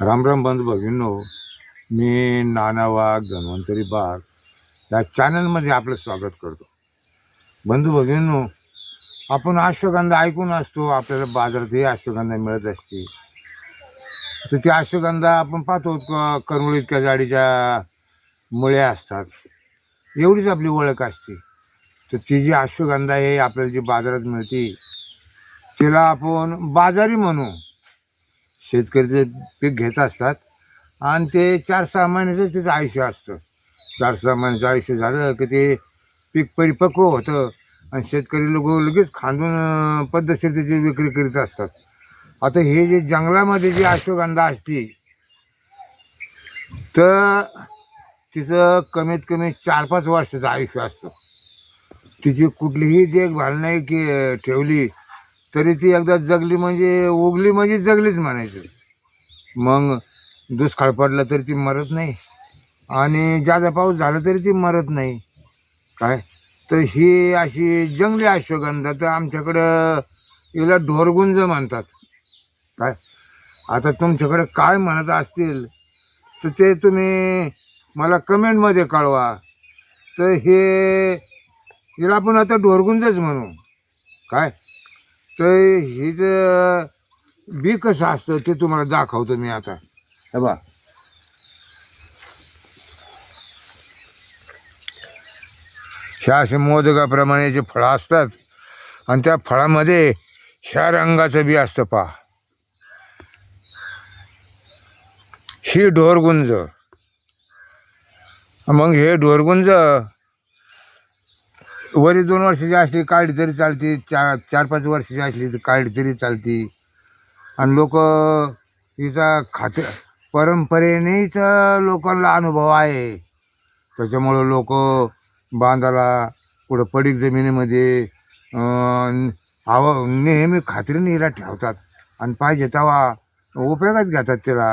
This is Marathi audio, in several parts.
रामराम बंधू भगिनो मी नाना वाघ धन्वंतरी बाग या चॅनलमध्ये आपलं स्वागत करतो. बंधू भगिनो आपण अश्वगंधा ऐकून असतो आपल्याला बाजारातही अश्वगंधा मिळत असते. तर ती अश्वगंधा आपण पाहतो क- करमुळ इतक्या जाडीच्या मुळ्या असतात. एवढीच आपली ओळख असते. तर ती जी अश्वगंधा आहे आपल्याला जी बाजारात मिळते तिला आपण बाजारी म्हणू. शेतकरी ते पीक घेत असतात. आणि ते चार सहा महिन्याचं त्याचं आयुष्य असतं. चार सहा महिन्याचं आयुष्य झालं की ते पीक परिपक्व होतं. आणि शेतकरी लोक लगेच खांदून पद्धतशीर त्याची विक्री करीत असतात. आता हे जे जंगलामध्ये जी अश्वगंधा असते तर तिचं कमीत कमी चार पाच वर्षाचं आयुष्य असतं. तिची कुठलीही देखभाल नाही की ठेवली. तरी ती एकदा जगली म्हणजे उगली म्हणजे जगलीच म्हणायचं. मग दुष्काळ पडला तरी ती मरत नाही. आणि जादा पाऊस झाला तरी ती मरत नाही. काय? तर ही अशी जंगली अश्वगंधा तर आमच्याकडं हिला ढोरगुंज म्हणतात. काय? आता तुमच्याकडे काय म्हणत असतील तर ते तुम्ही मला कमेंटमध्ये कळवा. तर हे हिला आपण आता ढोरगुंजच म्हणू. काय? तर हिचं बी कसं असतं ते तुम्हाला दाखवतो मी आता. हे बा ह्या असे मोदकाप्रमाणे जे फळं असतात आणि त्या फळामध्ये ह्या रंगाचं बी असतं पहा. ही ढोरगुंज. मग हे ढोरगुंज वरी दोन वर्षाची असली काढली तरी चालती चार चार पाच वर्षाची असली तर काढली तरी चालती. आणि लोक हिचा खात परंपरेनेच लोकांना अनुभव आहे. त्याच्यामुळं लोक बांधाला कुठं पडीक जमिनीमध्ये हवा नेहमी खात्रीने हिला ठेवतात. आणि पाहिजे तेव्हा उपयोगात घेतात तिला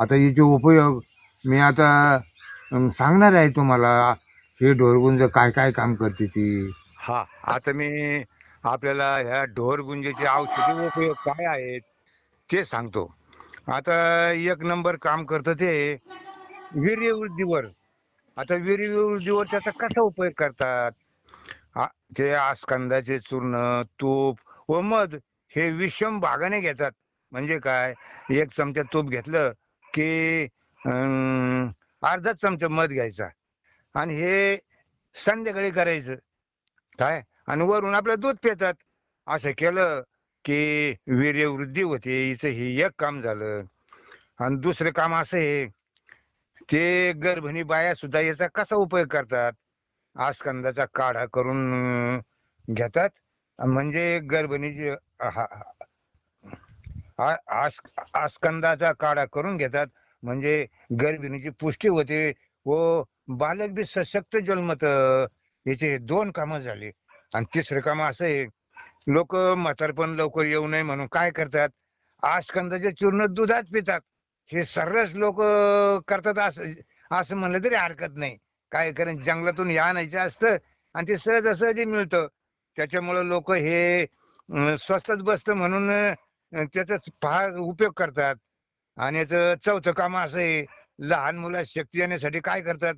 आता हिचे उपयोग मी आता सांगणार आहे तुम्हाला. हे ढोरगुंज काय काय काम करते ती? हा आता मी आपल्याला ह्या ढोरगुंजेचे औषधी उपयोग काय आहेत ते सांगतो. आता एक नंबर काम करतं ते वीर्यवृद्धीवर. आता वीर्यवृद्धीवर त्याचा कसा उपयोग करतात? आ- ते आस्कंदाचे चूर्ण तूप व मध हे विषम भागाने घेतात. म्हणजे काय? एक चमचा तूप घेतलं की अं, अर्धा चमचा मध घ्यायचा. आणि हे संध्याकाळी करायचं. काय? आणि वरून आपलं दूध पितात. असं केलं की वीर्यवृद्धी होते. हिचं हे एक काम झालं. आणि दुसरं काम असं आहे ते गर्भिणी बाया सुद्धा याचा कसा उपयोग करतात? आस्कंदाचा काढा करून घेतात. म्हणजे गर्भिणीची आस आस्कंदाचा काढा करून घेतात. म्हणजे गर्भिणीची पुष्टी होते व बालक बी सशक्त जन्मत याचे दोन कामं झाली. आणि तिसरं काम असं आहे लोक म्हातारपण लवकर येऊ नये म्हणून काय करतात? आसकंदाचे चूर्ण दुधात पितात. हे सर्रास लोक करतात असं असं म्हणलं तरी हरकत नाही. काय कारण जंगलातून या आणायचं असतं आणि ते सहजासहजी मिळतं. त्याच्यामुळं लोक हे स्वस्तच स्वस्तात बसतं म्हणून त्याचा त्याचाच फार उपयोग करतात. आणि याचं चौथं काम असं आहे लहान मुला शक्ती येण्यासाठी काय करतात?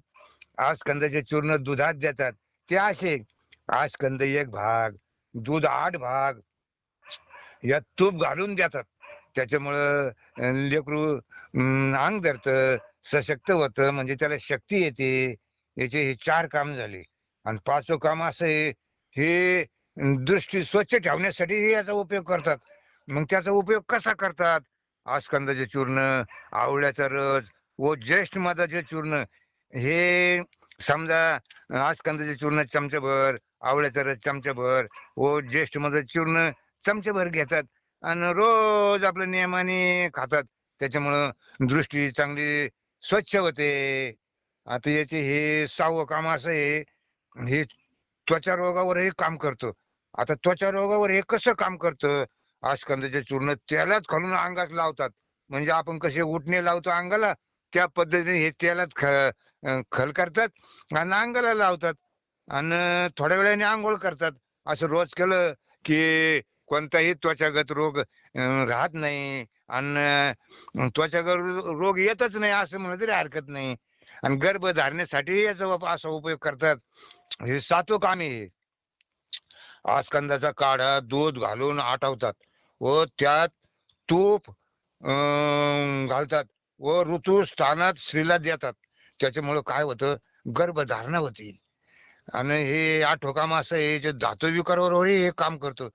आस्कंदाचे चूर्ण दुधात देतात. ते असे आस्कंद एक भाग दूध आठ भाग यात तूप घालून देतात. त्याच्यामुळं लेकरू अंग धरत सशक्त होतं म्हणजे त्याला शक्ती येते. याचे हे चार काम झाले. आणि पाचवं काम असं आहे हे दृष्टी स्वच्छ ठेवण्यासाठी याचा उपयोग करतात. मग त्याचा उपयोग कसा करतात? आस्कंदाचे चूर्ण आवळ्याचा रस व ज्येष्ठ मधाचे चूर्ण हे समजा आस्कंदाचे चूर्ण चमचाभर आवळ्याचा रस चमचाभर व ज्येष्ठ मधाचे चूर्ण चमचाभर घेतात आणि रोज आपल्या नियमाने खातात. त्याच्यामुळं दृष्टी चांगली स्वच्छ होते. आता याचे हे सहावं काम असं आहे हे त्वचा रोगावर हे काम करतं. आता त्वचा रोगावर हे कसं काम करतं? आस्कंदाचे चूर्ण त्यालाच खालून अंगात लावतात. म्हणजे आपण कसे उठणे लावतो अंगाला त्या पद्धतीने हे त्यालाच ख खल करतात आणि अंगाला लावतात. आणि थोड्या वेळाने आंघोळ करतात. असं रोज केलं की कोणताही त्वचागत रोग राहत नाही. आणि त्वचागत रोग येतच नाही असं म्हणलं तरी हरकत नाही. आणि गर्भधारणेसाठी याचा असा उपयोग करतात. हे सातो काम हे. आस्कंदाचा काढा दूध घालून आटवतात व त्यात तूप अं, घालतात. व ऋतू स्थानात स्त्रीला देतात. त्याच्यामुळं काय होतं? गर्भधारणा होती. आणि हे आठवं काम असं आहे जे धातू विकारावर हे काम करतं.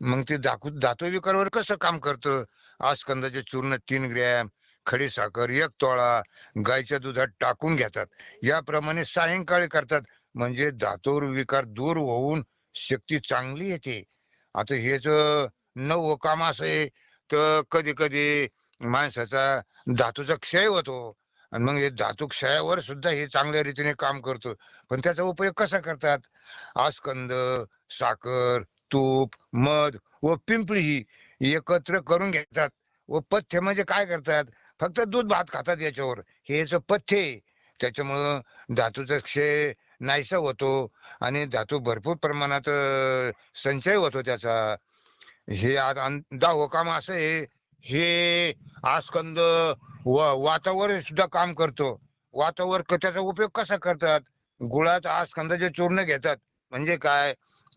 मग ते दाखू धातू विकारावर कसं काम करतं? आस्कंदाचे चूर्ण तीन ग्रॅम खडी साखर एक तोळा गायच्या दुधात टाकून घेतात. याप्रमाणे सायंकाळी करतात. म्हणजे धातूर विकार दूर होऊन शक्ती चांगली येते. आता हेच नववं काम असं आहे तर कधी कधी माणसाचा धातूचा क्षय होतो. आणि मग हे धातू क्षयावर सुद्धा हे चांगल्या रीतीने काम करतो. पण त्याचा उपयोग कसा करतात? आस्कंद साखर तूप मध व पिंपळी ही एकत्र करून घेतात. व पथ्य म्हणजे काय करतात? फक्त दूध भात खातात याच्यावर. हे याचं पथ्य आहे. त्याच्यामुळं धातूचा क्षय नाहीसा होतो. आणि धातू भरपूर प्रमाणात संचय होतो त्याचा. हे आता अन- काम असं आहे. हे आस्कंद वातावर सुद्धा काम करतो. वातावर त्याचा उपयोग कसा करतात? गुळाचा आस्कंदाचे चूर्ण घेतात. म्हणजे काय?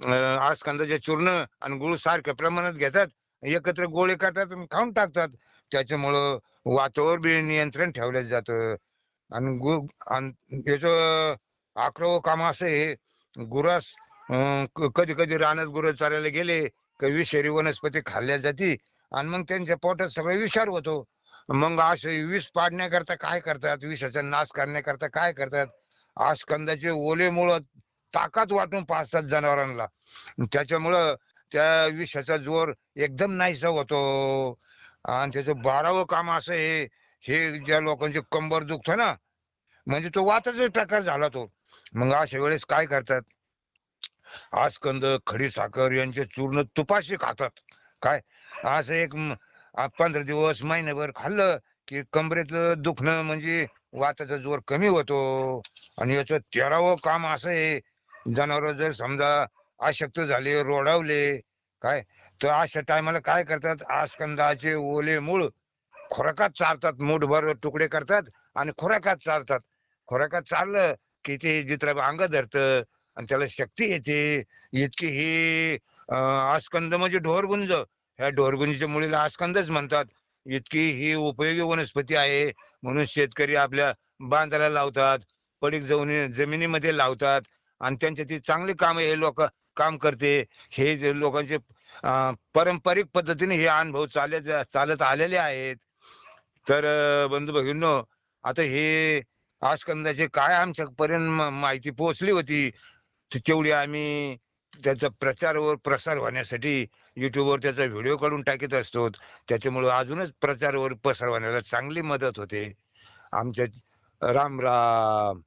अं, आस्कंदाचे चूर्ण आणि गुळ सारख्या प्रमाणात घेतात. एकत्र गोळे करतात आणि खाऊन टाकतात. त्याच्यामुळं वातावर बी नियंत्रण ठेवलं जातं. आणि गु याच याचं काम असं आहे गुरास कधी कधी रानात गुरं चालायला गेले का विषारी वनस्पती खाल्ल्या जाती आणि मग त्यांच्या पोटात सगळं विषार होतो. मग असे विष पाडण्याकरता काय करतात? विषाचा नाश करण्याकरता काय करतात? आस्कंदाचे ओले मुळे ताकद वाटून पाचतात जनावरांना. त्याच्यामुळं त्या विषाचा जोर एकदम नाहीसा होतो. आणि त्याचं बारावं काम असं आहे हे ज्या लोकांची कंबर दुखत ना म्हणजे तो वाताचा प्रकार झाला तो. मग अशा वेळेस काय करतात? आस्कंद खडी साखर यांचे चूर्ण तुपाशी खातात. काय? असं एक पंधरा दिवस महिनाभर खाल्लं की कमरेतलं दुखणं म्हणजे वाताचा जोर कमी होतो. आणि याचं तेरावं काम असं आहे जनावर जर समजा अशक्त झाले रोडावले काय? तर अशा टायमाला काय करतात? आस्कंदाचे ओले मूळ खोराकात चारतात मूठभर तुकडे करतात आणि खोराकात चारतात. खोराकात चारलं की ते जित्र अंग धरतं आणि त्याला शक्ती येते. इतकी ही अं, आस्कंद म्हणजे ढोरगुंज. ह्या ढोरगुंजीच्या मुलीला आस्कंदच म्हणतात इतकी ही उपयोगी वनस्पती आहे म्हणून शेतकरी आपल्या बांधाला लावतात पडीक जमिनी जमिनीमध्ये लावतात आणि त्यांच्या ती चांगली काम हे लोक काम करते. हे लोकांचे पारंपरिक पद्धतीने हे अनुभव चालत चालत आलेले आहेत. तर बंधू भगिनो आता हे आस्कंदाचे काय आमच्यापर्यंत माहिती पोहोचली होती तेवढी आम्ही त्याचा प्रचार व प्रसार होण्यासाठी युट्यूबवर त्याचा व्हिडिओ काढून टाकीत असतो त्याच्यामुळे अजूनच प्रचार वर चांगली मदत होते. आमच्या राम राम.